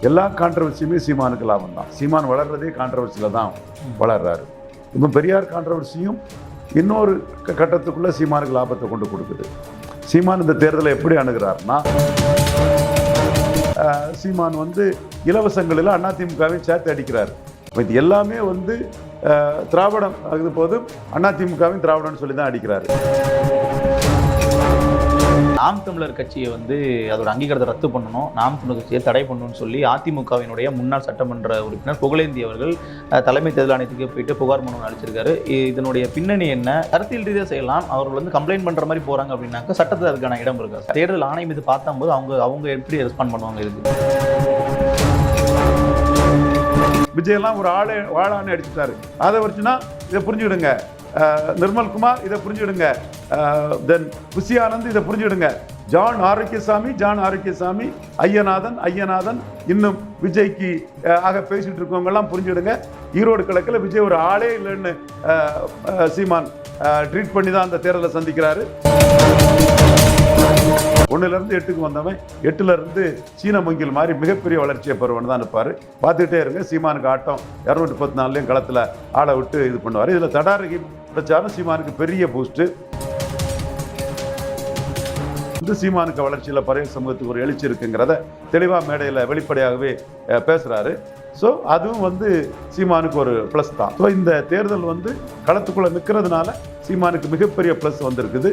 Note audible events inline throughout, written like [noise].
எல்லா கான்ட்ரவர்சியுமே சீமானுக்கு லாபம் தான். சீமான் வளர்றதே கான்ட்ரவர்சியில் தான் வளர்றாரு. இப்போ பெரியார் கான்ட்ரவர்சியும் இன்னொரு க- சீமானுக்கு லாபத்தை கொண்டு கொடுக்குது. சீமான் இந்த தேர்தலை எப்படி அணுகிறாருன்னா சீமான் வந்து இலவசங்களில் அதிமுகவை சேர்த்து அடிக்கிறார். இப்போ இது எல்லாமே வந்து திராவிடம் ஆகுது போதும் அதிமுகவையும் திராவிடம்னு சொல்லி தான் அடிக்கிறாரு. நாம் தமிழர் கட்சியை வந்து அதோட அங்கீகாரத்தை ரத்து பண்ணணும் நாம் தமிழர் கட்சியை தடை பண்ணணும்னு சொல்லி அதிமுகவினுடைய முன்னாள் சட்டமன்ற உறுப்பினர் புகழேந்தி அவர்கள் தலைமை தேர்தல் ஆணையத்துக்கு போயிட்டு புகார் மனு அளிச்சிருக்காரு. இதனுடைய பின்னணி என்ன? கருத்தியல் ரீதியாக செய்யலாம். அவர்கள் வந்து கம்ப்ளைண்ட் பண்ற மாதிரி போறாங்க அப்படின்னாக்கா சட்டத்தில் அதுக்கான இடம் இருக்கா தேர்தல் ஆணையம் இது பார்த்தம்போது அவங்க அவங்க எப்படி ரெஸ்பாண்ட் பண்ணுவாங்க இதுக்கு? விஜயெல்லாம் ஒரு ஆளே வாழான்னு அடிச்சுட்டாரு. அதை வச்சுன்னா இதை புரிஞ்சுக்கிடுங்க. நிர்மல்குமார் இதை புரிஞ்சிடுங்க. தென் புசி ஆனந்த் இதை புரிஞ்சிடுங்க. ஜான் ஆரோக்கியசாமி ஜான் ஆரோக்கியசாமி ஐயநாதன் ஐயநாதன் இன்னும் விஜய்க்கு ஆக பேசிகிட்டு இருக்கவங்கெல்லாம் புரிஞ்சிடுங்க. ஈரோடு கிழக்கில் விஜய் ஒரு ஆளே இல்லைன்னு சீமான் ட்ரீட் பண்ணி தான் அந்த தேர்தலை சந்திக்கிறாரு. ஒன்றுலேருந்து எட்டுக்கு வந்தவன் எட்டுலேருந்து சீன மங்கில் மாதிரி மிகப்பெரிய வளர்ச்சியை பெறுவன் தான் இருப்பார். பார்த்துக்கிட்டே இருங்க சீமானுக்கு ஆட்டம் இரநூத்தி முப்பத்தி நாலுலையும் களத்தில் ஆளை விட்டு இது பண்ணுவார். இதில் தடாரகி கிடைச்சாலும் சீமானுக்கு பெரிய பூஸ்ட்டு இந்த சீமானுக்கு வளர்ச்சியில் பறைய சமூகத்துக்கு ஒரு எழுச்சி இருக்குங்கிறத தெளிவாக மேடையில் வெளிப்படையாகவே பேசுகிறாரு ஸோ அதுவும் வந்து சீமானுக்கு ஒரு ப்ளஸ் தான். ஸோ இந்த தேர்தல் வந்து களத்துக்குள்ளே நிற்கிறதுனால சீமானுக்கு மிகப்பெரிய ப்ளஸ் வந்திருக்குது.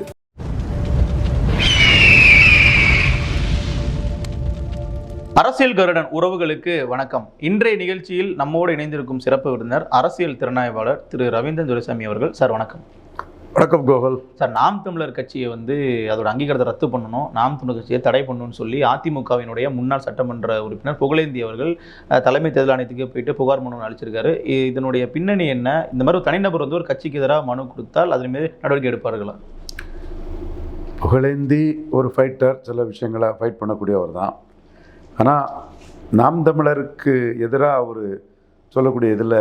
அரசியல் கருடன் உறவுகளுக்கு வணக்கம். இன்றைய நிகழ்ச்சியில் நம்மோடு இணைந்திருக்கும் சிறப்பு விருந்தினர் அரசியல் திறனாய்வாளர் திரு ரவீந்திரன் துரைசாமி அவர்கள். சார் வணக்கம். வணக்கம் கோகுல். சார் நாம் தமிழர் கட்சியை வந்து அதோட அங்கீகாரத்தை ரத்து பண்ணணும் நாம் தமிழர் கட்சியை தடை பண்ணணும்னு சொல்லி அதிமுகவினுடைய முன்னாள் சட்டமன்ற உறுப்பினர் புகழேந்தி அவர்கள் தலைமை தேர்தல் ஆணையத்துக்கு போயிட்டு புகார் மனு அளிச்சிருக்காரு. இதனுடைய பின்னணி என்ன? இந்த மாதிரி ஒரு தனிநபர் வந்து ஒரு கட்சிக்கு எதிராக மனு கொடுத்தால் அதன் மீது நடவடிக்கை எடுப்பார்களா? புகழேந்தி ஒரு ஃபைட்டர் சில விஷயங்களை ஃபைட் பண்ணக்கூடியவர் தான். ஆனால் நாம் தமிழருக்கு எதிராக அவர் சொல்லக்கூடிய இதில்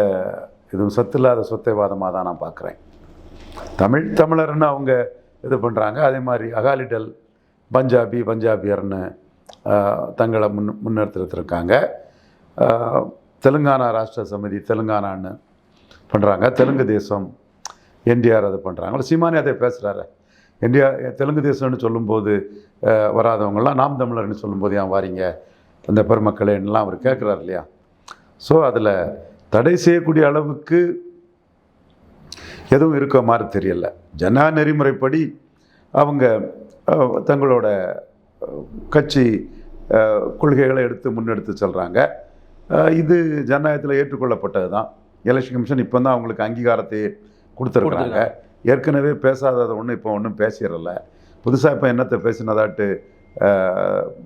எதுவும் சத்தில்லாத சொத்தைவாதமாக தான் நான் பார்க்குறேன் தமிழ் தமிழர்னு அவங்க இது பண்ணுறாங்க அதே மாதிரி அகாலிடல் பஞ்சாபி பஞ்சாபியர்னு தங்களை முன் முன்னெடுத்துட்டு இருக்காங்க தெலுங்கானா ராஷ்டிர சமிதி தெலுங்கானான்னு பண்ணுறாங்க தெலுங்கு தேசம் என்டிஆர் அதை பண்ணுறாங்க சீமானி அதை பேசுகிறாரு என்டிஆர் தெலுங்கு தேசம்னு சொல்லும்போது வராதவங்களாம் நாம் தமிழர்னு சொல்லும்போது ஏன் வாரீங்க? அந்த பெருமக்களேன்னெலாம் அவர் கேட்குறாரு இல்லையா? ஸோ அதில் தடை செய்யக்கூடிய அளவுக்கு எதுவும் இருக்க மாதிரி தெரியல. ஜனா நெறிமுறைப்படி அவங்க தங்களோட கட்சி கொள்கைகளை எடுத்து முன்னெடுத்து செல்கிறாங்க இது ஜனநாயகத்தில் ஏற்றுக்கொள்ளப்பட்டது தான். எலெக்ஷன் கமிஷன் இப்போ தான் அவங்களுக்கு அங்கீகாரத்தை கொடுத்துருக்குறாங்க. ஏற்கனவே பேசாததை ஒன்றும் இப்போ ஒன்றும் பேசிடல. புதுசாக இப்போ என்னத்தை பேசினதாட்டு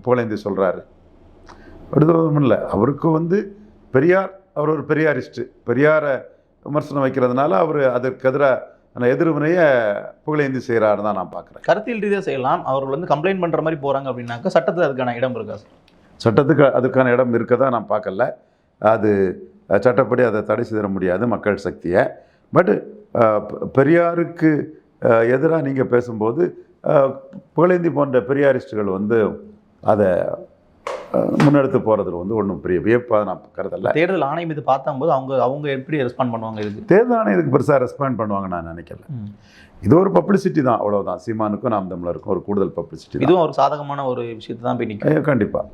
புகழேந்தி சொல்கிறாரு விடுதலும் இல்லை. அவருக்கு வந்து பெரியார் அவர் ஒரு பெரியாரிஸ்ட்டு. பெரியாரை விமர்சனம் வைக்கிறதுனால அவர் அதற்கு எதிராக எதிர்வினையை புகழேந்தி செய்கிறாரு தான் நான் பார்க்குறேன் கருத்தியல் ரீதியாக செய்யலாம். அவர்கள் வந்து கம்ப்ளைண்ட் பண்ற மாதிரி போறாங்க அப்படின்னாக்கா சட்டத்தில் அதுக்கான இடம் இருக்கா சட்டத்துக்கு அதுக்கான இடம் இருக்கதா நான் பார்க்கல அது சட்டப்படி அதை தடை செய்திட முடியாது மக்கள் சக்தியை. பட் பெரியாருக்கு எதிராக நீங்கள் பேசும்போது புகழேந்தி போன்ற பெரியாரிஸ்டுகள் வந்து அதை முன்னெடுத்து போகிறதுல வந்து ஒன்றும் பெரிய வியப்பாக நான் கருதல தேர்தல் ஆணையம் இது பார்த்தம்போது அவங்க அவங்க எப்படி ரெஸ்பாண்ட் பண்ணுவாங்க இதுக்கு? தேர்தல் ஆணையத்துக்கு பெருசாக ரெஸ்பாண்ட் பண்ணுவாங்க நான் நினைக்கல. இது ஒரு பப்ளிசிட்டி தான் அவ்வளவுதான். சீமானுக்கும் நாம் தமிழருக்கும் ஒரு கூடுதல் பப்ளிசிட்டி இதுவும் ஒரு சாதகமான ஒரு விஷயத்தை தான் போய் நிற்கும் கண்டிப்பாக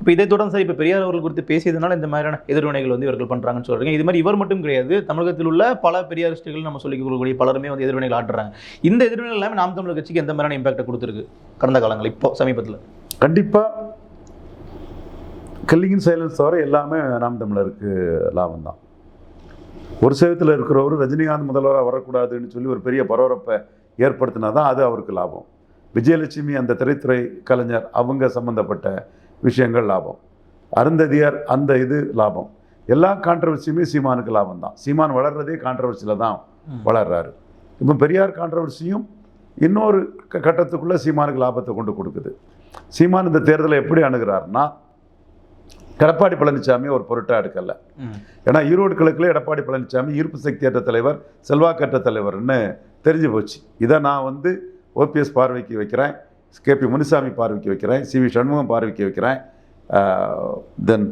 இப்போ இதை தொடர்ந்து சார் இப்போ பெரியார் அவர்கள் குறித்து பேசியதுனால இந்த மாதிரியான எதிர்வினைகள் வந்து இவர்கள் பண்றாங்கன்னு சொல்றீங்க. இது மாதிரி இவர் மட்டும் கிடையாது தமிழகத்தில் உள்ள பல பெரியாரிஸ்டுகள் நம்ம சொல்லிக் கொடுக்கக்கூடிய பலருமே வந்து எதிர்வினைகள் ஆட்டுறாங்க. இந்த எதிர்வினைகள் எல்லாமே நாம் தமிழர் கட்சிக்கு எந்த மாதிரியான இம்பாக்டை கொடுத்துருக்கு? கடந்த காலங்கள் இப்போ சமீபத்தில். கண்டிப்பாக கல்லிங்கின் சைலன்ஸ் தவிர எல்லாமே நாம் தமிழருக்கு லாபம் தான் ஒரு சேவத்தில் இருக்கிறவர் ரஜினிகாந்த் முதல்வராக வரக்கூடாதுன்னு சொல்லி ஒரு பெரிய பரபரப்பை ஏற்படுத்தினா தான் அது அவருக்கு லாபம். விஜயலட்சுமி அந்த திரைத்துறை கலைஞர் அவங்க சம்மந்தப்பட்ட விஷயங்கள் லாபம். அருந்ததியார் அந்த இது லாபம். எல்லா கான்ட்ரவர்சியுமே சீமானுக்கு லாபம் தான் சீமான் வளர்றதே கான்ட்ரவர்சியில் தான் வளர்றாரு. இப்போ பெரியார் கான்ட்ரவர்சியும் இன்னொரு கட்டத்துக்குள்ள சீமானுக்கு லாபத்தை கொண்டு கொடுக்குது. சீமான் இந்த தேர்தலை எப்படி அணுகிறாருன்னா எடப்பாடி பழனிசாமி ஒரு பொருட்டாக எடுக்கல. ஏன்னா ஈரோடு கிழக்குல எடப்பாடி பழனிசாமி ஈர்ப்பு சக்தியற்ற தலைவர் செல்வாக்கற்ற தலைவர்னு தெரிஞ்சு போச்சு. இதை நான் வந்து ஓபிஎஸ் பார்வைக்கு வைக்கிறேன் கேபி முனுசாமி பார்வைக்கு வைக்கிறேன் சி வி சண்முகம் பார்வைக்கு வைக்கிறேன் தென்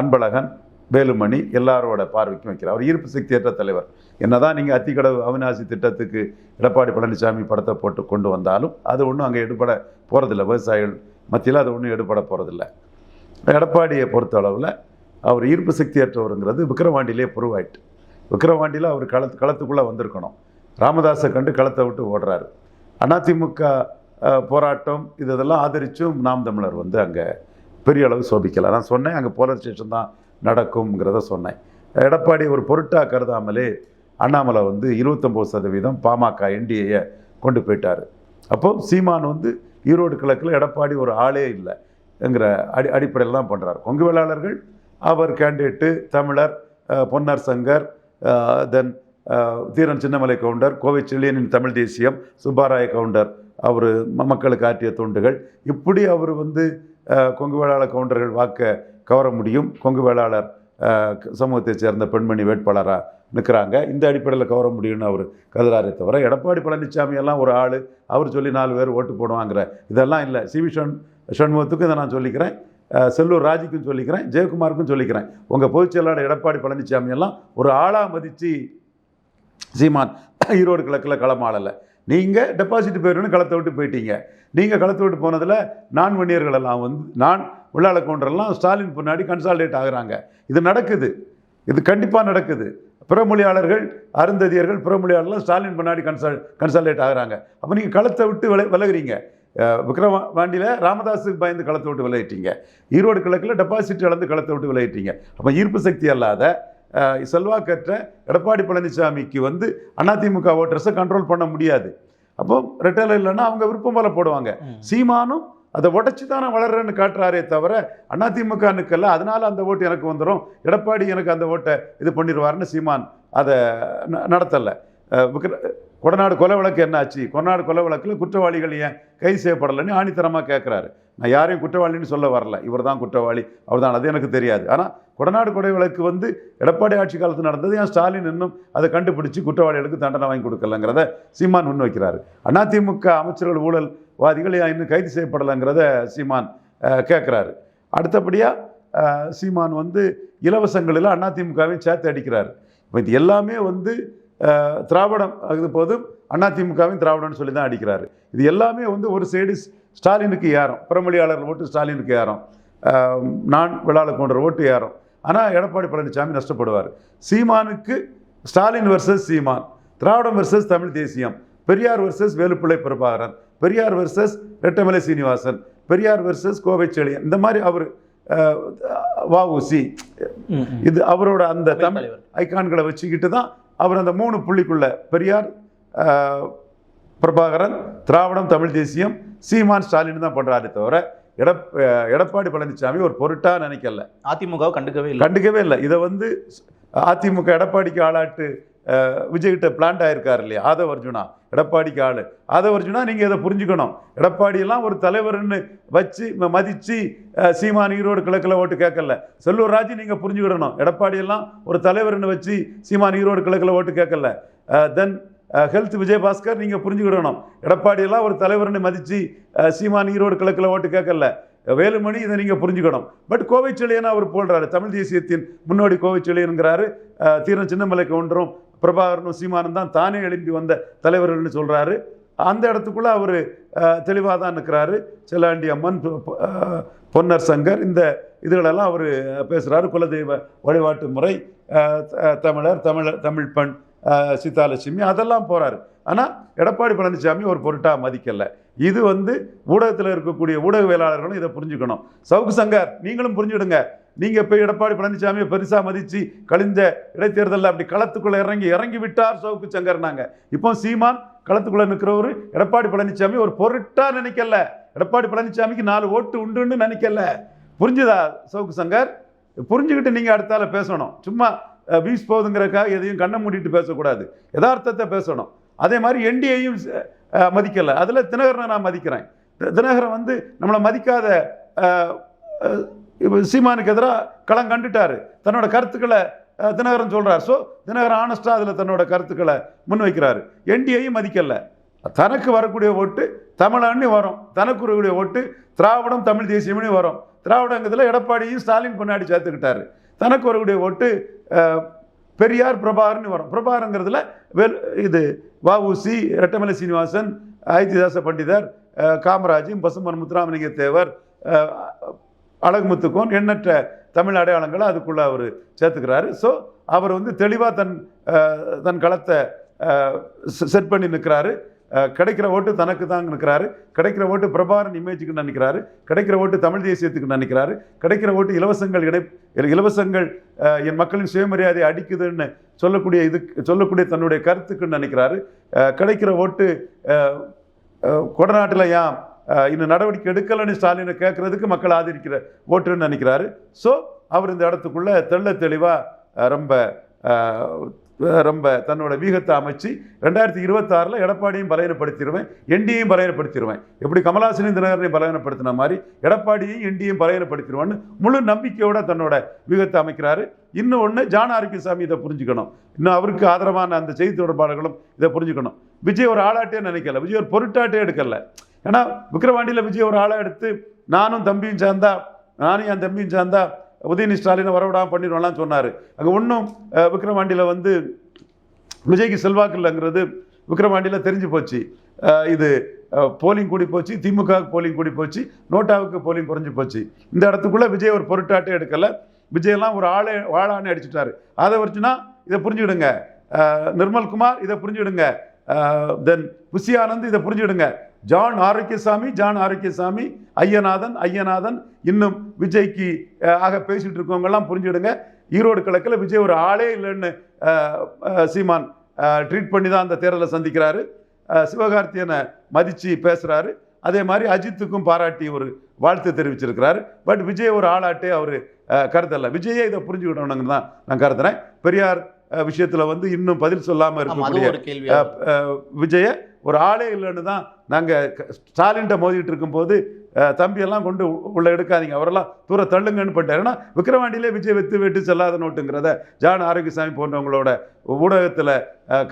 அன்பழகன் வேலுமணி எல்லாரோட பார்வைக்கும் வைக்கிறார் அவர் ஈர்ப்பு சக்தியற்ற தலைவர். என்னதான் நீங்கள் அத்திக்கடவு அவிநாசி திட்டத்துக்கு எடப்பாடி பழனிசாமி படத்தை போட்டு கொண்டு வந்தாலும் அது ஒன்றும் அங்கே எடுபட போகிறதில்ல விவசாயிகள் மத்தியில் அது ஒன்றும் எடுபட போகிறதில்ல எடப்பாடியை பொறுத்த அளவில் அவர் ஈர்ப்பு சக்தியற்றவருங்கிறது விக்கிரவாண்டியிலே புருவாயிட்டு விக்கிரவாண்டியில் அவர் களத்து களத்துக்குள்ளே வந்திருக்கணும். ராமதாஸை கண்டு களத்தை விட்டு ஓடுறாரு. அதிமுக போராட்டம் இது இதெல்லாம் ஆதரித்தும் நாம் தமிழர் வந்து அங்கே பெரிய அளவு சோபிக்கலை. நான் சொன்னேன் அங்கே போலீஸ் ஸ்டேஷன் தான் நடக்கும்ங்கிறத சொன்னேன். எடப்பாடி ஒரு பொருட்டாக கருதாமலே அண்ணாமலை வந்து இருபத்தொம்போது சதவீதம் பாமக என்டிஏயை கொண்டு போயிட்டார். அப்போது சீமான் வந்து ஈரோடு கிழக்கில் எடப்பாடி ஒரு ஆளே இல்லை. என்கிற அடி அடிப்படையில் தான் பண்ணுறார் கொங்கு வேளாளர்கள் அவர் கேண்டிடேட்டு தமிழர் பொன்னர் சங்கர் தென் தீரன் சின்னமலை கவுண்டர் கோவை செல்லியனின் தமிழ் தேசியம் சுப்பாராய கவுண்டர் அவர் மக்களுக்கு ஆற்றிய தொண்டுகள். இப்படி அவர் வந்து கொங்கு வேளாளர் கவுண்டர்கள் வாக்க கவர முடியும். கொங்கு வேளாளர் சமூகத்தைச் சேர்ந்த பெண்மணி வேட்பாளராக நிற்கிறாங்க இந்த அடிப்படையில் கவர முடியும்னு அவர் கருதுறாரே தவிர எடப்பாடி பழனிசாமி எல்லாம் ஒரு ஆள். அவர் சொல்லி நாலு பேர் ஓட்டு போடுவாங்கிற. இதெல்லாம் இல்லை. சிவிஷன் ஷண்முகத்துக்கும் இதை நான் சொல்லிக்கிறேன். செல்லூர் ராஜிக்கும் சொல்லிக்கிறேன் ஜெயக்குமாருக்கும் சொல்லிக்கிறேன். உங்கள் பொதுச் செயலாளர் எடப்பாடி பழனிசாமி எல்லாம் ஒரு ஆளாக மதித்து சீமான் ஈரோடு கிழக்கில் களமாடலை நீங்கள் டெபாசிட் போயிடணும் களத்தை விட்டு போயிட்டீங்க. நீங்கள் களத்தை விட்டு போனதில் நான் வன்னியர்கள் எல்லாம் வந்து நான் உள்ளாள கவுண்டரெல்லாம் ஸ்டாலின் பின்னாடி கன்சால்டேட் ஆகுறாங்க. இது நடக்குது. இது கண்டிப்பாக நடக்குது. பிறமொழியாளர்கள் அருந்ததியர்கள் பிறமொழியாளர்லாம் ஸ்டாலின் பின்னாடி கன்சால் கன்சால்டேட் ஆகுறாங்க. அப்போ நீங்கள் களத்தை விட்டு வில விலகுறீங்க. விக்ரவாண்டியில் ராமதாஸுக்கு பயந்து களத்தை விட்டு விலகிட்டீங்க. ஈரோடு கிழக்கில் டெபாசிட் இழந்து களத்தை விட்டு விலகிட்டீங்க. அப்போ ஈர்ப்பு சக்தி அல்லாத செல்வாக்கற்ற எடப்பாடி பழனிசாமிக்கு வந்து அதிமுக ஓட்டர்ஸை கண்ட்ரோல் பண்ண முடியாது. அப்போ ரெட்டலை இல்லைன்னா அவங்க விருப்பம் போல போடுவாங்க. சீமானும் அதை உடச்சி தான் வளர்றேன்னு காட்டுறாரே தவிர அதிமுக நிற்கல அதனால அந்த ஓட்டு எனக்கு வந்துடும் எடப்பாடி எனக்கு அந்த ஓட்டை இது பண்ணிடுவாருன்னு சீமான் அதை நடத்தல. விக்ர- கொடநாடு கொலை வழக்கு என்னாச்சு? கொடநாடு கொலை வழக்கில் குற்றவாளிகள் ஏன் கைது செய்யப்படலைன்னு ஆணித்தரமாக கேட்குறாரு நான் யாரையும் குற்றவாளின்னு சொல்ல வரல. இவர் தான் குற்றவாளி. அவர் தான் அது எனக்கு தெரியாது. ஆனால் கொடநாடு கொலை வழக்கு வந்து எடப்பாடி ஆட்சி காலத்தில் நடந்தது. ஏன் ஸ்டாலின் இன்னும் அதை கண்டுபிடிச்சி குற்றவாளிகளுக்கு தண்டனை வாங்கி கொடுக்கலங்கிறத சீமான் முன்வைக்கிறாரு. அதிமுக அமைச்சர்கள் ஊழல்வாதிகள் இன்னும் கைது செய்யப்படலைங்கிறத சீமான் கேட்குறாரு அடுத்தபடியாக சீமான் வந்து இலவசங்களில் அதிமுகவையும் சேர்த்து அடிக்கிறார். இப்போ இது எல்லாமே வந்து திராவிடம் அது போதும் அதிமுகவையும் திராவிடம்னு சொல்லி தான் அடிக்கிறாரு. இது எல்லாமே வந்து ஒரு சைடு ஸ்டாலினுக்கு ஏறும். பிறமொழியாளர் ஓட்டு ஸ்டாலினுக்கு ஏறும். நான் விழால கொண்ட ஓட்டு ஏறும். ஆனால் எடப்பாடி பழனிசாமி நஷ்டப்படுவார். சீமானுக்கு ஸ்டாலின் வர்சஸ் சீமான் திராவிடம் வர்சஸ் தமிழ் தேசியம் Periyar versus Velupillai Prabhakaran Periyar versus Rettamalai Srinivasan Periyar versus Kovai Chezhiyan இந்த மாதிரி அவர் வஉசி. இது அவரோட அந்த தமிழ். ஐகான்களை வச்சுக்கிட்டு தான் அவர் அந்த மூணு புள்ளிக்குள்ள பெரியார் பிரபாகரன் திராவிடம் தமிழ் தேசியம் சீமான் ஸ்டாலின் தான் பண்ணுறாரு தவிர எடப் எடப்பாடி பழனிசாமி ஒரு பொருட்டா நினைக்கல. அதிமுகவை கண்டுக்கவே இல்லை. கண்டுக்கவே இல்லை. இதை வந்து அதிமுக எடப்பாடிக்கு ஆளாட்டு விஜய்கிட்ட பிளான்ட் ஆயிருக்கார் இல்லையா? ஆதவ அர்ஜுனா எடப்பாடிக்கு ஆள். ஆதவ அர்ஜுனா நீங்கள் இதை புரிஞ்சுக்கணும். எடப்பாடியெல்லாம் ஒரு தலைவர்னு வச்சு மதித்து சீமான் ஈரோடு கிழக்கில் ஓட்டு கேட்கல. செல்லூர் ராஜு நீங்கள் புரிஞ்சுக்கிடணும். எடப்பாடியெல்லாம் ஒரு தலைவர்னு வச்சு சீமான் ஈரோடு கிழக்கில் ஓட்டு கேட்கல. தென் ஹெல்த் விஜயபாஸ்கர் நீங்கள் புரிஞ்சுக்கிடணும். எடப்பாடியெல்லாம் ஒரு தலைவர்னு மதித்து சீமான் ஈரோடு கிழக்கில் ஓட்டு கேட்கல. வேலுமணி இதை நீங்கள் புரிஞ்சுக்கணும். பட் கோவைச்செழியன் அவர் போடுறாரு. தமிழ் தேசியத்தின் முன்னோடி கோவைச்செழியனுங்கிறாரு தீரன் சின்னமலை கவுண்டரும் பிரபாகரனும் சீமானும் தான் தானே எழும்பி வந்த தலைவர்கள்னு சொல்கிறாரு அந்த இடத்துக்குள்ளே அவர் தெளிவாக தான் இருக்கிறாரு செல்லாண்டி அம்மன் பொன்னர் சங்கர் இந்த இதுகளெல்லாம் அவர் பேசுகிறாரு குலதெய்வ வழிபாட்டு முறை தமிழர் தமிழர் தமிழ் பெண் சீதாலட்சுமி அதெல்லாம் போகிறாரு ஆனால் எடப்பாடி பழனிசாமி ஒரு பொருட்டாக மதிக்கலை. இது வந்து ஊடகத்தில் இருக்கக்கூடிய ஊடகவியலாளர்களும் இதை புரிஞ்சுக்கணும். சவுக்கு சங்கர் நீங்களும் புரிஞ்சுடுங்க. நீங்கள் போய் எடப்பாடி பழனிசாமியை பெருசாக மதித்து கழிஞ்ச இடைத்தேர்தலில் அப்படி களத்துக்குள்ளே இறங்கி இறங்கி விட்டார் சவுக்கு சங்கர் நாங்கள் இப்போ சீமான் களத்துக்குள்ளே நிற்கிறவர் எடப்பாடி பழனிசாமி ஒரு பொருட்டாக நினைக்கல. எடப்பாடி பழனிசாமிக்கு நாலு ஓட்டு உண்டுன்னு நினைக்கல. புரிஞ்சுதா சவுக்கு சங்கர்? புரிஞ்சுக்கிட்டு நீங்கள் அடுத்தால பேசணும். சும்மா வீஸ் போகுதுங்கிறக்காக எதையும் கண்ணை மூடிட்டு பேசக்கூடாது. யதார்த்தத்தை பேசணும். அதே மாதிரி என்டிஏயும் மதிக்கலை. அதில் தினகரனை நான் மதிக்கிறேன். தினகரன் வந்து நம்மளை மதிக்காத சீமானுக்கு எதிராக களம் கண்டுட்டார். தன்னோட கருத்துக்களை தினகரன் சொல்கிறார் ஸோ தினகரன் ஆனஸ்டாக அதில் தன்னோட கருத்துக்களை முன்வைக்கிறாரு. என்டிஏயும் மதிக்கலை. தனக்கு வரக்கூடிய ஓட்டு தமிழன்னு வரும். தனக்குருவுடைய ஓட்டு திராவிடம் தமிழ் தேசியம்னு வரும். திராவிடங்கிறதுல எடப்பாடியும் ஸ்டாலின் கொண்டாடி சேர்த்துக்கிட்டாரு. தனக்கு வரக்கூடிய ஓட்டு பெரியார் பிரபாகர்னு வரும். பிரபாகருங்கிறதுல வெல் இது வஉசி ரெட்டமலை சீனிவாசன் ஐத்திதாச பண்டிதர் அஹ், காமராஜ் பசுமன் முத்துராமலிங்க தேவர் அழகுமுத்துக்கோன் எண்ணற்ற தமிழ் அடையாளங்களை அதுக்குள்ளே அவர் சேர்த்துக்கிறாரு. ஸோ அவர் வந்து தெளிவாக தன் தன் களத்தை செட் பண்ணி நிற்கிறாரு கிடைக்கிற ஓட்டு தனக்கு தான் நினைக்கிறாரு. கிடைக்கிற ஓட்டு பிரபாரன் இமேஜுக்கு நினைக்கிறாரு. கிடைக்கிற ஓட்டு தமிழ் தேசியத்துக்கு நினைக்கிறாரு. கிடைக்கிற ஓட்டு இலவசங்கள் இடை இலவசங்கள் என் மக்களின் சுயமரியாதை அடிக்குதுன்னு சொல்லக்கூடிய இது சொல்லக்கூடிய தன்னுடைய கருத்துக்குன்னு நினைக்கிறாரு. கிடைக்கிற ஓட்டு கொடநாட்டில் ஏன் இன்னும் நடவடிக்கை எடுக்கலைன்னு ஸ்டாலினை கேட்குறதுக்கு மக்கள் ஆதரிக்கிற ஓட்டுன்னு நினைக்கிறாரு. ஸோ அவர் இந்த இடத்துக்குள்ளே தெள்ள தெளிவாக ரொம்ப ரொம்ப தன்னோட வீகத்தை அமைச்சு ரெண்டாயிரத்தி இருபத்தாறில் எடப்பாடியும் பலவீனப்படுத்திடுவேன் என்டியையும் பலவீனப்படுத்திடுவேன் எப்படி கமலாசனி தினகரனையும் பலவீனப்படுத்தின மாதிரி எடப்பாடியையும் என்டியையும் பலவீனப்படுத்திடுவேன்னு முழு நம்பிக்கையோட தன்னோட வீகத்தை அமைக்கிறாரு. இன்னும் ஒன்று ஜான் ஆரோக்கியசாமி இதை புரிஞ்சுக்கணும். இன்னும் அவருக்கு ஆதரவான அந்த செய்தி தொடர்பாளர்களும் இதை புரிஞ்சுக்கணும். விஜய் ஒரு ஆளாட்டே நினைக்கல. விஜய் ஒரு பொருட்டாட்டே எடுக்கல. ஏன்னா விக்ரவாண்டியில் விஜய் ஒரு ஆளாக எடுத்து நானும் தம்பியும் சேர்ந்தா நானும் என் தம்பியும் சேர்ந்தா உதயநிதி ஸ்டாலினை வரவிடாமல் பண்ணிடுவோம்லாம் சொன்னார். அங்கே ஒன்றும் விக்ரமாண்டியில் வந்து விஜய்க்கு செல்வாக்கு இல்லைங்கிறது விக்ரமாண்டியில் தெரிஞ்சு போச்சு. இது போலிங் கூடி போச்சு திமுக போலிங் கூடி போச்சு நோட்டாவுக்கு போலிங் குறைஞ்சி போச்சு. இந்த இடத்துக்குள்ளே விஜய் ஒரு பொருட்டாட்டே எடுக்கலை. விஜயெல்லாம் ஒரு ஆளே வாழான்னு அடிச்சுட்டாரு. அதை வச்சுன்னா இதை புரிஞ்சுடுங்க நிர்மல்குமார் இதை புரிஞ்சுக்கிடுங்க. தென் புசி ஆனந்த் இதை புரிஞ்சுக்கிடுங்க. ஜான் ஆரோக்கியசாமி ஜான் ஆரோக்கியசாமி ஐயநாதன் ஐயநாதன் இன்னும் விஜய்க்கு ஆக பேசிட்டு இருக்கவங்கெல்லாம் புரிஞ்சுடுங்க. ஈரோடு கிழக்கில் விஜய் ஒரு ஆளே இல்லைன்னு சீமான் ட்ரீட் பண்ணி தான் அந்த தேர்தலை சந்திக்கிறாரு. சிவகார்த்தியனை மதித்து பேசுகிறாரு அதே மாதிரி அஜித்துக்கும் பாராட்டி ஒரு வாழ்த்து தெரிவிச்சிருக்கிறாரு. பட் விஜய் ஒரு ஆளாட்டே அவர் கருத்தல்ல விஜயே இதை புரிஞ்சுக்கிட்டவனுங்க தான் நான் கருதுறேன். பெரியார் விஷயத்தில் வந்து இன்னும் பதில் சொல்லாமல் இருக்கக்கூடிய விஜய ஒரு ஆளே இல்லைன்னு தான் நாங்கள் ஸ்டாலின்ட்ட மோதிட்டு இருக்கும்போது தம்பியெல்லாம் கொண்டு உள்ள எடுக்காதீங்க. அவரெல்லாம் தூர தள்ளுங்கன்னு பண்ணிட்டாரு. ஏன்னா விக்கிரவாண்டியிலே விஜய் வெத்து வெட்டு செல்லாத நோட்டுங்கிறத ஜான் ஆரோக்கியசாமி போன்றவங்களோட ஊடகத்தில்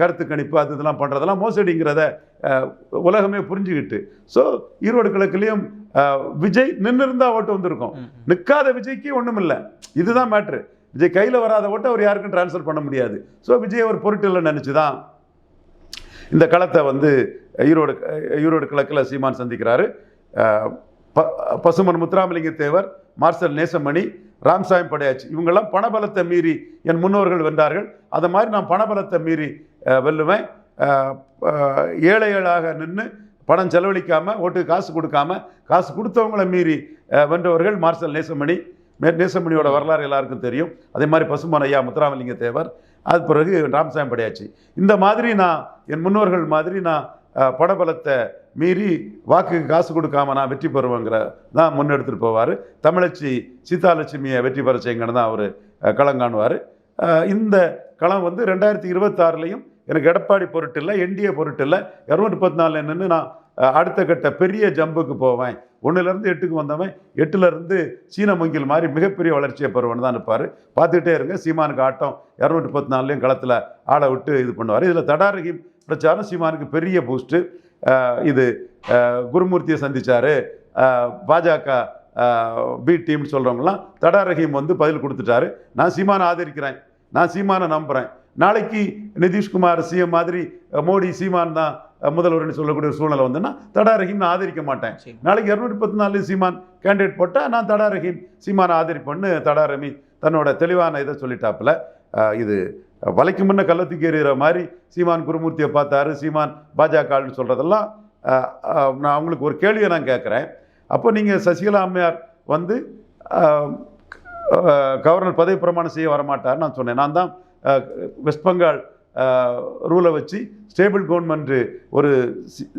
கருத்து கணிப்பு அது இதெல்லாம் பண்ணுறதெல்லாம் மோசடிங்கிறத உலகமே புரிஞ்சுக்கிட்டு. ஸோ ஈரோடு கிழக்குலேயும் விஜய் நின்று இருந்தால் ஓட்டு வந்திருக்கும். நிற்காத விஜய்க்கு ஒன்றும் இல்லை இதுதான் மேட்ரு விஜய் கையில் வராத ஓட்டை அவர் யாருக்கும் ட்ரான்ஸ்ஃபர் பண்ண முடியாது. ஸோ விஜய் ஒரு பொருட்டு இல்லைன்னு நினச்சி தான் இந்த களத்தை வந்து ஈரோடு ஈரோடு கிழக்கில் சீமான் சந்திக்கிறாரு. ப பசுமன் முத்துராமலிங்க தேவர் மார்சல் நேசமணி ராம்சாயம் படையாச்சு இவங்கெல்லாம் பணபலத்தை மீறி என் முன்னோர்கள் வென்றார்கள். அதை மாதிரி நான் பணபலத்தை மீறி வெல்லுவேன். ஏழை ஏழாக ஏழைகளாக நின்று பணம் செலவழிக்காமல் ஓட்டுக்கு காசு கொடுக்காம காசு கொடுத்தவங்களை மீறி வென்றவர்கள் மார்சல் நேசமணி நேசமணியோட வரலாறு எல்லாருக்கும் தெரியும். அதே மாதிரி பசுமான ஐயா முத்துராமலிங்க தேவர் அது பிறகு ராமசாமி படையாச்சி. இந்த மாதிரி நான் என் முன்னோர்கள் மாதிரி நான் படபலத்தை மீறி வாக்குக்கு காசு கொடுக்காம நான் வெற்றி பெறுவேங்கிற தான் முன்னெடுத்துட்டு போவார். தமிழச்சி சீதாலட்சுமியை வெற்றி பெற செய்யுங்கன்னு தான் அவர் களம் காணுவார். இந்த களம் வந்து ரெண்டாயிரத்தி இருபத்தாறுலையும் எனக்கு எடப்பாடி பொருட்டு இல்லை என்டிஏ பொருட்டு இல்லை. இரநூத்தி முப்பத்தி நாலு நின்று நான் அடுத்த கட்ட பெரிய ஜம்புக்கு போவேன். ஒன்றுலேருந்து எட்டுக்கு வந்தவன் எட்டுலேருந்து சீன மங்கில் மாதிரி மிகப்பெரிய வளர்ச்சியை பெறுவன்னு தான் இருப்பார். பார்த்துக்கிட்டே இருங்க சீமானுக்கு ஆட்டம் இரநூத்தி முப்பத்தி நாலுலேயும் களத்தில் ஆளை விட்டு இது பண்ணுவார். இதில் தடாரகி பிரச்சாரம் சீமானுக்கு பெரிய பூஸ்ட்டு இது குருமூர்த்தியை சந்தித்தார் பாஜக பி டீம்னு சொல்கிறவங்களாம் தடா ரஹீம் வந்து பதில் கொடுத்துட்டாரு. நான் சீமானை ஆதரிக்கிறேன். நான் சீமானை நம்புகிறேன் நாளைக்கு நிதிஷ்குமார் சிஎம் மாதிரி மோடி சீமான் தான் முதல்வர்னு சொல்லக்கூடிய ஒரு சூழ்நிலை வந்துன்னா தடா ரஹீம் நான் ஆதரிக்க மாட்டேன். நாளைக்கு இரநூத்தி பத்து நாலு சீமான் கேண்டிடேட் போட்டால் நான் தடா ரஹீம் சீமானை ஆதரிப்பேன்னு தடா ரமி தன்னோட தெளிவான இதை சொல்லிட்டாப்புல. இது வலைக்கு முன்ன கள்ளத்துக்கு எறிகிற மாதிரி சீமான் குருமூர்த்தியை பார்த்தாரு சீமான் பாஜக ஆள்னு சொல்கிறதெல்லாம் நான் அவங்களுக்கு ஒரு கேள்வியை நான் கேட்குறேன். அப்போ நீங்கள் சசிகலா அம்மையார் வந்து கவர்னர் பதவி பிரமாணம் செய்ய வரமாட்டார் நான் சொன்னேன். நான் தான் வெஸ்ட் பெங்கால் ரூலை வச்சு ஸ்டேபிள் கவர்மெண்ட்டு ஒரு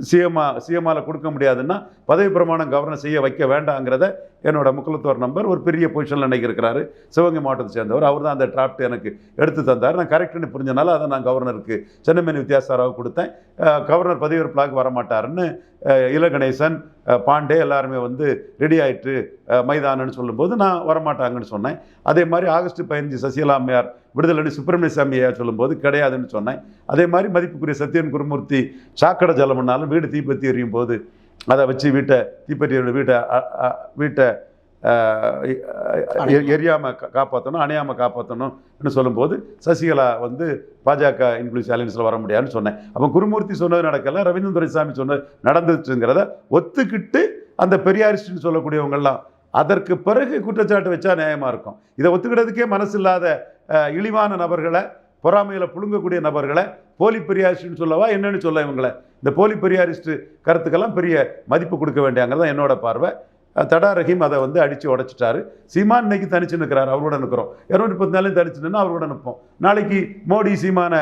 சிஎம்ஆ சிஎம்ஆல கொடுக்க முடியாதுன்னா பதவி பிரமாணம் கவர்னர் செய்ய வைக்க வேண்டாங்கிறத என்னோட முக்குலத்தோர் நம்பர் ஒரு பெரிய பொசிஷனில் நினைக்கிறாரு இருக்கிறாரு. சிவகங்கை மாவட்டத்தை சேர்ந்தவர். அவர் தான் அந்த டிராப்ட் எனக்கு எடுத்து தந்தார். நான் கரெக்டுன்னு புரிஞ்சனால அதை நான் கவர்னருக்கு சென்னமேனி வித்யாசாராவுக்கு கொடுத்தேன். கவர்னர் பதவியேற்பாக வர மாட்டாருன்னு இல கணேசன் பாண்டே எல்லாருமே வந்து ரெடி ஆயிட்டு மைதானன்னு மைதானம்னு சொல்லும்போது நான் வரமாட்டாங்கன்னு சொன்னேன். அதே மாதிரி ஆகஸ்ட் பதினஞ்சு சசிகலா அம்மையார் விடுதலை சுப்பிரமணிய சாமியை சொல்லும்போது கிடையாதுன்னு சொன்னேன். அதே மாதிரி மதிப்புக்குரிய சத்யன் குருமூர்த்தி சாக்கடை ஜலம்னாலும் வீடு தீப்பத்தி எறியும் போது அதை வச்சு வீட்டை தீப்பெட்டியோட வீட்டை வீட்டை எரியாமல் காப்பாற்றணும் அணையாமல் காப்பாற்றணும்னு சொல்லும்போது சசிகலா வந்து பாஜக இன்க்ளூசிவ் அலையன்ஸில் வர முடியாதுன்னு சொன்னேன். அப்போ குருமூர்த்தி சொன்னது நடக்கல ரவீந்திர துரைசாமி சொன்னது நடந்துச்சுங்கிறத ஒத்துக்கிட்டு அந்த பெரியாரிஸ்ட்னு சொல்லக்கூடியவங்கெல்லாம் அதற்கு பிறகு குற்றச்சாட்டு வச்சா நியாயமாக இருக்கும். இதை ஒத்துக்கிட்டதுக்கே மனசு இல்லாத இழிவான நபர்களை பொறாமையில் புழுங்கக்கூடிய நபர்களை போலி பெரியாரிஸ்ட்னு சொல்லவா என்னன்னு சொல்ல இவங்களை. இந்த போலி பெரியாரிஸ்ட் கருத்துக்கெல்லாம் பெரிய மதிப்பு கொடுக்க வேண்டியாங்கிறது தான் என்னோட பார்வை. தடா ரஹீம் அதை வந்து அடித்து உடச்சிட்டாரு. சீமான் இன்னைக்கு தனிச்சு நிற்கிறார் அவரோட நிற்கிறோம் இரநூத்தி பத்து நாளையும் தனிச்சு நின்று அவரோட நிற்போம் நாளைக்கு மோடி சீமான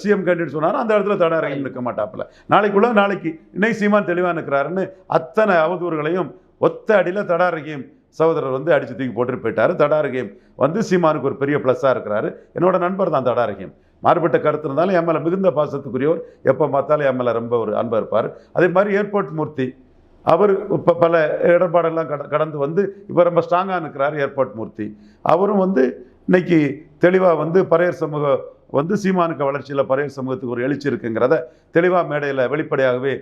சிஎம் கேண்டிடேட் சொன்னார் அந்த இடத்துல தடா ரஹீம் நிற்க மாட்டாப்புல. நாளைக்குள்ள நாளைக்கு இன்னைக்கு சீமான் தெளிவாக நிற்கிறாருன்னு அத்தனை அவதூறுகளையும் ஒத்த அடியில் தடா ரஹீம் சகோதரர் வந்து அடித்து தூக்கி போட்டுட்டு போயிட்டாரு. தடா வந்து சீமானுக்கு ஒரு பெரிய ப்ளஸ்ஸாக இருக்கிறாரு. என்னோட நண்பர் தான் தடா மாறுபட்ட கருத்து இருந்தாலும் என் மிகுந்த பாசத்துக்குரியவர். எப்போ பார்த்தாலும் என் மேலே ரொம்ப ஒரு அன்பாக இருப்பார். அதே மாதிரி ஏர்போர்ட் மூர்த்தி அவர் இப்போ பல இடர்பாடெல்லாம் கட கடந்து வந்து இப்போ ரொம்ப ஸ்ட்ராங்காக இருக்கிறார் ஏர்போர்ட் மூர்த்தி. அவரும் வந்து இன்னைக்கு தெளிவாக வந்து பறையர் சமூகம் வந்து சீமானுக்கு வளர்ச்சியில் பறையர் சமூகத்துக்கு ஒரு எழுச்சி இருக்குங்கிறத தெளிவாக மேடையில் வெளிப்படையாகவே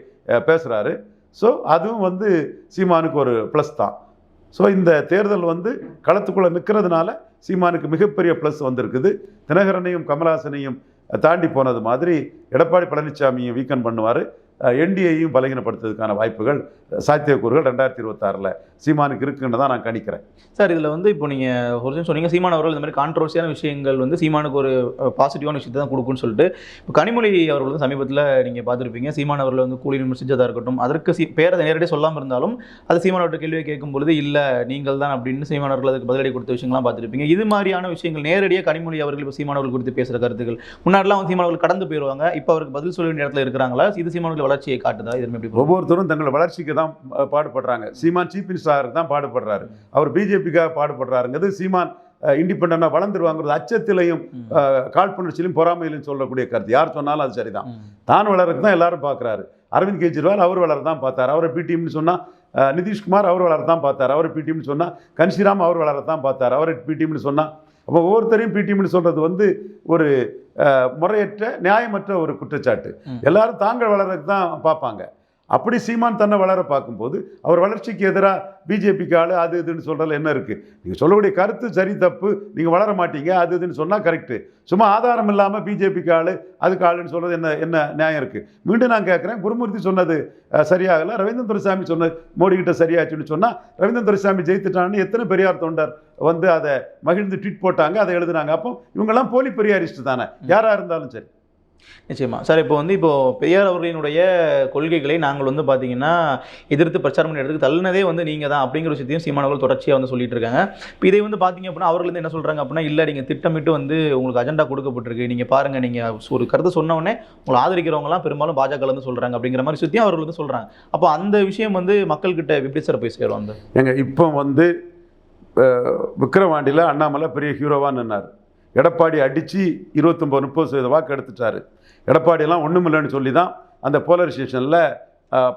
பேசுகிறாரு ஸோ அதுவும் வந்து சீமானுக்கு ஒரு ப்ளஸ் தான். ஸோ இந்த தேர்தல் வந்து களத்துக்குள்ளே நிற்கிறதுனால சீமானுக்கு மிகப்பெரிய ப்ளஸ் வந்திருக்குது. தினகரனையும் கமலஹாசனையும் தாண்டி போனது மாதிரி எடப்பாடி பழனிசாமியும் வீக்கன் பண்ணுவார். என்டிஏயும் பலகீனப்படுத்துறதுக்கான வாய்ப்புகள் சாத்தியக்கூறுகள் ரெண்டாயிரத்தி இருபத்தாறில் சீமானுக்கு இருக்குன்னு தான் நான் கணிக்கிறேன். சார் இதில் வந்து இப்போ நீங்கள் ஒரு விஷயம் சொன்னீங்க சீமான் அவர்கள் இந்த மாதிரி கான்ட்ரவர்சியான விஷயங்கள் வந்து சீமானுக்கு ஒரு பாசிட்டிவான விஷயத்தை தான் கொடுக்குன்னு சொல்லிட்டு இப்போ கனிமொழி அவர்கள் வந்து சமீபத்தில் நீங்கள் பார்த்துருப்பீங்க சீமான் அவர்கள் வந்து கூலி விமர்சிச்சதாக இருக்கட்டும் அதற்கு சி பேரை நேரடியாக சொல்லாமல் இருந்தாலும் அது சீமான் கேள்வியை கேட்கும் பொழுது இல்லை நீங்கள் தான் அப்படின்னு சீமான் அவர்கள் அதுக்கு பதிலடி கொடுத்த விஷயங்கள்லாம் பார்த்துருப்பீங்க. இது மாதிரியான விஷயங்கள் நேரடியாக கனிமொழி அவர்கள் இப்போ சீமானவர்கள் குறித்து பேசுகிற கருத்துக்கள். முன்னாடிலாம் வந்து சீமான் கடந்து போயிடுவாங்க இப்போ அவருக்கு பதில் சொல்ல வேண்டிய இடத்துல இருக்கிறாங்களா? இது சீமானவர்கள் வளர்ச்சியை காட்டுதா? இது எப்படி? ஒவ்வொருத்தரும் தங்கள் வளர்ச்சிக்கு தான் பாடுபடுறாங்க. சீமான் சீஃப் மினிஸ்டருக்கு தான் பாடுபடுறாரு. அவர் பிஜேபிக்காக பாடுபடுறாருங்கிறது சீமான் இண்டிபெண்டாக வளர்ந்துருவாங்கிறது அச்சத்திலையும் காழ்ப்புணர்ச்சியிலும் பொறாமையிலும் சொல்லக்கூடிய கருத்து. யார் சொன்னாலும் அது சரிதான். தான் வளர்றதுக்கு தான் எல்லாரும் பார்க்குறாரு அரவிந்த் கெஜ்ரிவால் அவர் வளர தான் பார்த்தார். அவரை பிடிஎம்னு சொன்னால் நிதிஷ்குமார் அவர் வளர தான் பார்த்தார். அவரை பிடிஎம்னு சொன்னால் கன்ஷிராம் அவர் வளர தான் பார்த்தார். அவரை பிடிஎம்னு சொன்னால் அப்போ ஒவ்வொருத்தரையும் பிடிஎம்னு சொல்கிறது வந்து ஒரு முறையற்ற நியாயமற்ற ஒரு குற்றச்சாட்டு. எல்லாரும் தாங்கள் வளர்றதுக்கு தான் பார்ப்பாங்க அப்படி சீமான் தன்னை வளர பார்க்கும்போது அவர் வளர்ச்சிக்கு எதிராக பிஜேபிக்கு ஆளு அது இதுன்னு சொல்கிறதுல என்ன இருக்குது நீங்கள் சொல்லக்கூடிய கருத்து சரி தப்பு நீங்கள் வளர மாட்டீங்க அது இதுன்னு சொன்னால் கரெக்டு சும்மா ஆதாரம் இல்லாமல் பிஜேபிக்கு ஆளு அதுக்கு ஆளுன்னு சொல்கிறது என்ன என்ன நியாயம் இருக்குது மீண்டும் நான் கேட்குறேன் குருமூர்த்தி சொன்னது சரியாகல? ரவீந்திர துரைசாமி சொன்னது மோடி கிட்ட சரியாச்சுன்னு சொன்னால் ரவீந்திர துரைசாமி ஜெயித்துட்டான்னு எத்தனை பெரியார் தொண்டர் வந்து அதை மகிழ்ந்து ட்வீட் போட்டாங்க அதை எழுதுனாங்க. அப்போ இவங்கெல்லாம் போலி பெரியாரிஸ்ட் தானே? யாராக இருந்தாலும் சரி. நிச்சயமா. சார் இப்போ வந்து இப்போது பெரியார் அவர்களினுடைய கொள்கைகளை நாங்கள் வந்து பார்த்தீங்கன்னா எதிர்த்து பிரச்சாரம் பண்ணி இடத்துக்கு தள்ளினதே வந்து நீங்கள் தான் அப்படிங்கிற விஷயத்தையும் சீமானவர்கள் தொடர்ச்சியாக வந்து சொல்லிட்டு இருக்காங்க. இப்போ இதை வந்து பார்த்தீங்க அப்படின்னா அவர்கள் வந்து என்ன சொல்கிறாங்க அப்படின்னா இல்லை நீங்கள் திட்டமிட்டு வந்து உங்களுக்கு அஜெண்டா கொடுக்கப்பட்டிருக்கு. நீங்கள் பாருங்கள் நீங்கள் ஒரு கருத்தை சொன்ன உடனே உங்களை ஆதரிக்கிறவங்களாம் பெரும்பாலும் பாஜக வந்து சொல்கிறாங்க அப்படிங்கிற மாதிரி சுற்றியும் அவர்கள் வந்து சொல்கிறாங்க அப்போ அந்த விஷயம் வந்து மக்கள்கிட்ட எப்படி சார் போய் சேரும் அந்த எங்கள் இப்போ வந்து விக்ரவாண்டியில் அண்ணாமலை பெரிய ஹீரோவாக நின்னார். எடப்பாடி அடித்து இருபத்தொம்பது முப்பது சதவீத வாக்கு எடுத்துட்டாரு. எடப்பாடியெல்லாம் ஒன்றும் இல்லைன்னு சொல்லி தான் அந்த போலரைசேஷனில்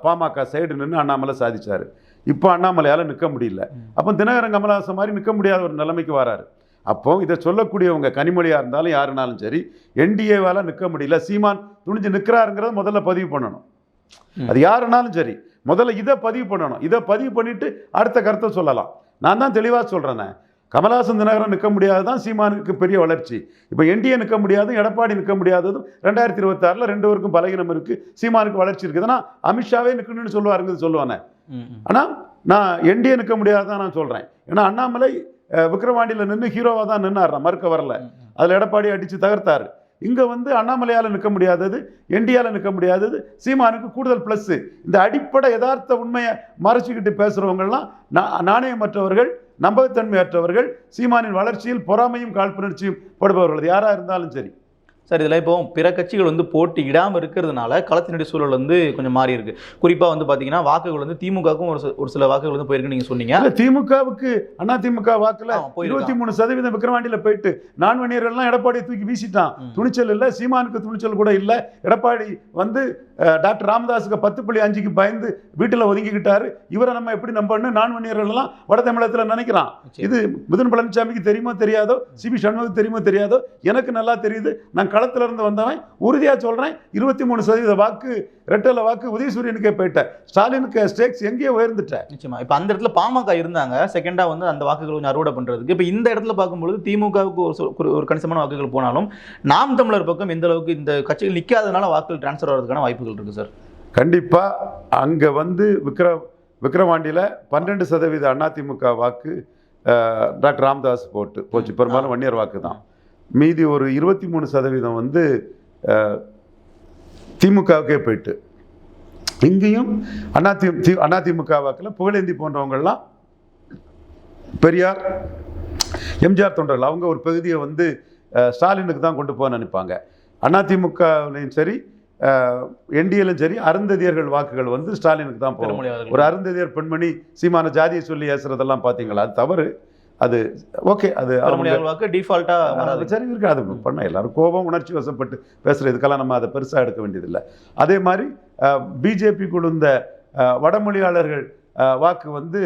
பாமக சைடு நின்று அண்ணாமலை சாதிச்சார். இப்போ அண்ணாமலையால் நிற்க முடியல. அப்போ தினகரன் கமலஹாசன் மாதிரி நிற்க முடியாத ஒரு நிலைமைக்கு வராரு. அப்போ இதை சொல்லக்கூடியவங்க கனிமொழியாக இருந்தாலும் யாருனாலும் சரி என்டிஏவால் நிற்க முடியல. சீமான் துணிஞ்சு நிற்கிறாருங்கிறத முதல்ல பதிவு பண்ணணும். அது யாருனாலும் சரி முதல்ல இதை பதிவு பண்ணணும். இதை பதிவு பண்ணிட்டு அடுத்த கருத்தை சொல்லலாம். நான் தான் தெளிவாக சொல்கிறேனே கமலஹாசன் தினகரன் நிற்க முடியாது தான் சீமானுக்கு பெரிய வளர்ச்சி. இப்போ என்டிஏ நிற்க முடியாதும் எடப்பாடி நிற்க முடியாததும் ரெண்டாயிரத்தி இருபத்தாறில் ரெண்டு பேருக்கும் பலகீனம் இருக்குது சீமானுக்கு வளர்ச்சி இருக்குதுன்னா அமித்ஷாவே நிற்கணும்னு சொல்லுவாருங்கிறது சொல்லுவானே. ஆனால் நான் என்டிஏ நிற்க முடியாதான் நான் சொல்கிறேன் ஏன்னா அண்ணாமலை அஹ், விக்கிரவாண்டியில் நின்று ஹீரோவாக தான் நின்னார் நான் மறுக்க வரல. அதில் எடப்பாடி அடித்து தகர்த்தாரு. இங்கே வந்து அண்ணாமலையால் நிற்க முடியாதது என்டியால் நிற்க முடியாதது சீமானுக்கு கூடுதல் ப்ளஸ்ஸு இந்த அடிப்படை யதார்த்த உண்மையை மறைச்சிக்கிட்டு பேசுகிறவங்கெல்லாம் நா- நாணயமற்றவர்கள் நம்பகத்தன்மையற்றவர்கள் சீமானின் வளர்ச்சியில் பொறாமையும் காழ்ப்புணர்ச்சியும் படுபவர்கள். யாராக இருந்தாலும் சரி. சார் இதில் இப்போ பிற கட்சிகள் வந்து போட்டி இடாமல் இருக்கிறதுனால களத்தினுடைய சூழல் வந்து கொஞ்சம் மாறி இருக்கு. குறிப்பாக வந்து பார்த்தீங்கன்னா வாக்குகள் வந்து திமுகவுக்கும் ஒரு சில- ஒரு சில வாக்குகள் வந்து போயிருக்கு நீங்கள் சொன்னீங்க. திமுகவுக்கு அண்ணா திமுக வாக்குல. இருபத்தி மூணு சதவீதம் விக்கிரவாண்டியில போயிட்டு நான்வணியர்கள்லாம் எடப்பாடியை தூக்கி வீசிட்டான். துணிச்சல் இல்ல சீமானுக்கு துணிச்சல் கூட இல்ல. எடப்பாடி வந்து டாக்டர் ராமதாஸுக்கு பத்து புள்ளி அஞ்சுக்கு பயந்து வீட்டுல ஒதுங்கிக்கிட்டாரு. இவரை நம்ம எப்படி நம்பணும் நான்வணியர்கள் எல்லாம் வட தமிழகத்துல நினைக்கிறான். இது மிதுன் பழனிசாமிக்கு தெரியுமோ தெரியாதோ சிபி சண்முகத்துக்கு தெரியுமோ தெரியாதோ எனக்கு நல்லா தெரியுது. நான் களத்துல இருந்து வந்தவன் உறுதியா சொல்றேன். இருபத்தி மூணு சதவீத வாக்கு ரெட்டல வாக்கு உதயசூரியனுக்கே போயிட்ட. ஸ்டாலினுக்கு ஸ்டேக்ஸ் எங்கேயோ உயர்ந்துட்ட. நிச்சயமா. இப்போ அந்த இடத்துல பாமக இருந்தாங்க. செகண்டா வந்து அந்த வாக்குகள் கொஞ்சம் அறுவடை பண்றதுக்கு. இப்போ இந்த இடத்துல பார்க்கும்பொழுது திமுகவுக்கு ஒரு ஒரு- கணிசமான வாக்குகள் போனாலும் நாம் தமிழர் பக்கம் எந்த அளவுக்கு இந்த கட்சிகள் நிக்காதனால வாக்குகள் டிரான்ஸ்ஃபர் ஆகிறதுக்கான வாய்ப்புகள் இருக்கு சார் கண்டிப்பா. அங்க வந்து விக்ர விக்ரவாண்டியில பன்னெண்டு சதவீத அதிமுக வாக்கு டாக்டர் ராமதாஸ் போட்டு போச்சு. பெரும்பாலும் வன்னியர் வாக்கு தான் மீதி ஒரு இருபத்தி மூணு சதவீதம் வந்து திமுகவுக்கே போயிட்டு. இங்கேயும் அண்ணாதி தி அதிமுக வாக்கில் புகழேந்தி போன்றவங்கெல்லாம் பெரியார் எம்ஜிஆர் தொண்டர்கள் அவங்க ஒரு பகுதியை வந்து ஸ்டாலினுக்கு தான் கொண்டு போக நினைப்பாங்க. அதிமுகவிலையும் சரி என்டிஏலும் சரி அருந்ததியர்கள் வாக்குகள் வந்து ஸ்டாலினுக்கு தான் போகும். ஒரு அருந்ததியர் பெண்மணி சீமான ஜாதியை சொல்லி ஏசுறதெல்லாம் பார்த்தீங்களா? அது தவறு. அது ஓகே அது வாக்கு டிஃபால்ட்டா வராது. அது சரி இருக்கு. அது பண்ண எல்லாரும் கோபம் உணர்ச்சி வசப்பட்டு பேசுகிற இதுக்கெல்லாம் நம்ம அதை பெருசாக எடுக்க வேண்டியதில்லை. அதே மாதிரி பிஜேபி கொடுந்த அஹ், வடமொழியாளர்கள் வாக்கு வந்து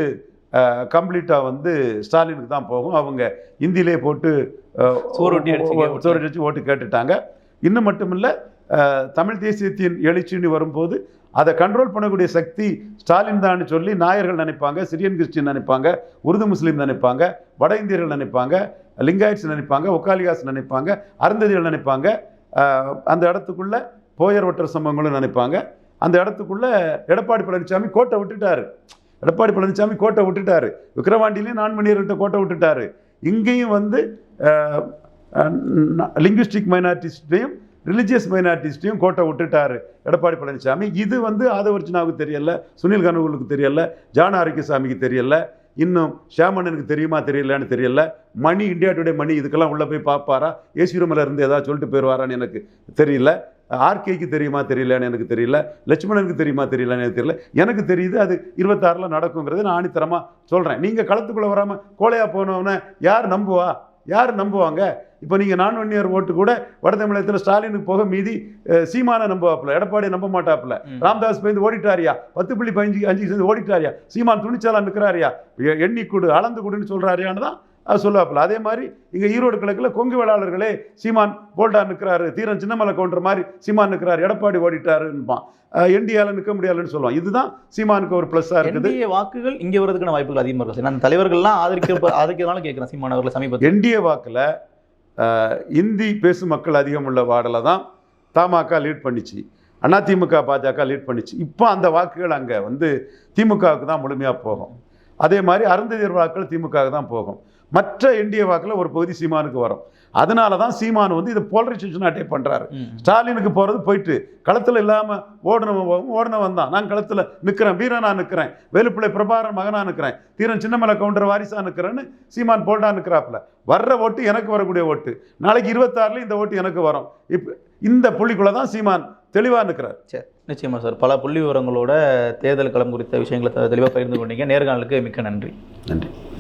கம்ப்ளீட்டாக வந்து ஸ்டாலினுக்கு தான் போகும். அவங்க இந்தியிலே போட்டு ஓ- சோறு அடிச்சு ஓட்டு கேட்டுட்டாங்க. இன்னும் மட்டுமில்ல தமிழ் தேசியத்தின் எழுச்சின்னு வரும்போது அதை கண்ட்ரோல் பண்ணக்கூடிய சக்தி ஸ்டாலின் தான் சொல்லி நாயர்கள் நினைப்பாங்க சிரியன் கிறிஸ்டின் நினைப்பாங்க உருது முஸ்லீம் நினைப்பாங்க வட இந்தியர்கள் நினைப்பாங்க லிங்காயிட்ஸ் நினைப்பாங்க ஒக்காலிகாஸ் நினைப்பாங்க அருந்ததிகள் நினைப்பாங்க அந்த இடத்துக்குள்ள போயர் ஒற்ற சம்பவங்களும் நினைப்பாங்க. அந்த இடத்துக்குள்ள எடப்பாடி பழனிசாமி கோட்டை விட்டுட்டாரு. எடப்பாடி பழனிசாமி கோட்டை விட்டுட்டாரு. விக்கிரவாண்டிலையும் நான்மணியர்கிட்ட கோட்டை விட்டுட்டாரு. இங்கேயும் வந்து லிங்குஸ்டிக் மைனாரிட்டிஸ்டையும் ரிலிஜியஸ் மைனாரிட்டிஸ்டையும் கோட்டை விட்டுட்டாரு. எடப்பாடி பழனிசாமி. இது வந்து ஆதவர்ஜனாவுக்கு தெரியல சுனில் கனகுலுக்கு தெரியல ஜான ஆரோக்கியசாமிக்கு தெரியல இன்னும் ஷியாமண்ணனுக்கு தெரியுமா தெரியலன்னு தெரியல. மணி இந்தியா டுடே மணி இதுக்கெல்லாம் உள்ளே போய் பார்ப்பாரா ஏசிரமில் இருந்து ஏதாவது சொல்லிட்டு போயிடுவாரான்னு எனக்கு தெரியல. ஆர்கேக்கு தெரியுமா தெரியலன்னு எனக்கு தெரியல. லட்சுமணனுக்கு தெரியுமா தெரியலன்னு எனக்கு தெரியல. எனக்கு தெரியுது அது இருபத்தாறில் நடக்குங்கிறது நான் ஆணித்தரமாக சொல்கிறேன் நீங்கள் களத்துக்குள்ளே வராமல் கோழையாக போனவன யார் நம்புவா? யார் நம்புவாங்க? இப்போ நீங்கள் நான் ஒன்னியர் ஓட்டு கூட வட தமிழகத்தில் ஸ்டாலினுக்கு போக மீதி சீமானை நம்புவாப்புல எடப்பாடி நம்ப மாட்டாப்புல. ராமதாஸ் போய் ஓடிட்டாரியா? பத்து புள்ளி பதினஞ்சு அஞ்சு சேர்ந்து ஓடிட்டாரியா? சீமான் துணிச்சாலா நிற்கிறாரியா எண்ணி கொடு அளந்து கொடுன்னு சொல்கிறாரியான்னு தான் சொல்லுவாப்புல. அதே மாதிரி இங்கே ஈரோடு கிழக்கில் கொங்கு வேளாளர்களே சீமான் போல்டா நிற்கிறாரு தீரன் சின்னமலை கவுண்டர் மாதிரி சீமான் நிற்கிறாரு எடப்பாடி ஓடிட்டாருன்பான். என்டிஆல நிற்க முடியாதுன்னு சொல்லுவான். இதுதான் சீமானுக்கு ஒரு ப்ளஸ்ஸாக இருக்குது. வாக்குகள் இங்க வர்றதுக்கான வாய்ப்புகள் அதிகமா இருக்கு. சார் நான் தலைவர்கள்லாம் ஆதரிக்க [laughs] ஆதரிக்கிறதுனால கேட்கிறேன். சீமானவர்களை சமீபத்தில். என்டிஏ வாக்கில் இந்தி பேசும் மக்கள் அதிகம் உள்ள வார்டில் தான் தமாக லீட் பண்ணிச்சு. அதிமுக பாஜக லீட் பண்ணிச்சு. இப்போ அந்த வாக்குகள் அங்கே வந்து திமுகவுக்கு தான் முழுமையாக போகும். அதே மாதிரி அருந்ததியர் வாக்குகள் திமுகவுக்கு தான் போகும். மற்ற என்டிஏ வாக்கில் ஒரு பகுதி சீமானுக்கு வரும். அதனால தான் சீமான் வந்து இதை போலரைசேஷன் அட்டே பண்ணுறாரு. ஸ்டாலினுக்கு போகிறது போயிட்டு களத்தில் இல்லாமல் ஓடினவன் ஓடினவன் தான். நான் களத்தில் நிற்கிறேன் வீரனா நிற்கிறேன் வேலுப்பிள்ளை பிரபாகரன் மகனா நிற்கிறேன் தீரன் சின்னமலை கவுண்டர் வாரிசா நிற்கிறேன்னு சீமான் போல்டா நிற்கிறாப்புல வர்ற ஓட்டு எனக்கு வரக்கூடிய ஓட்டு. நாளைக்கு இருபத்தாறுல இந்த ஓட்டு எனக்கு வரும். இப்போ இந்த புள்ளிக்குள்ளே தான் சீமான் தெளிவாக நிற்கிறார் சரி நிச்சயமா சார். பல புள்ளி விவரங்களோட தேர்தல் களம் குறித்த விஷயங்களை தெளிவாக பகிர்ந்து கொண்டீங்க. நேர்காணலுக்கு மிக்க நன்றி. நன்றி.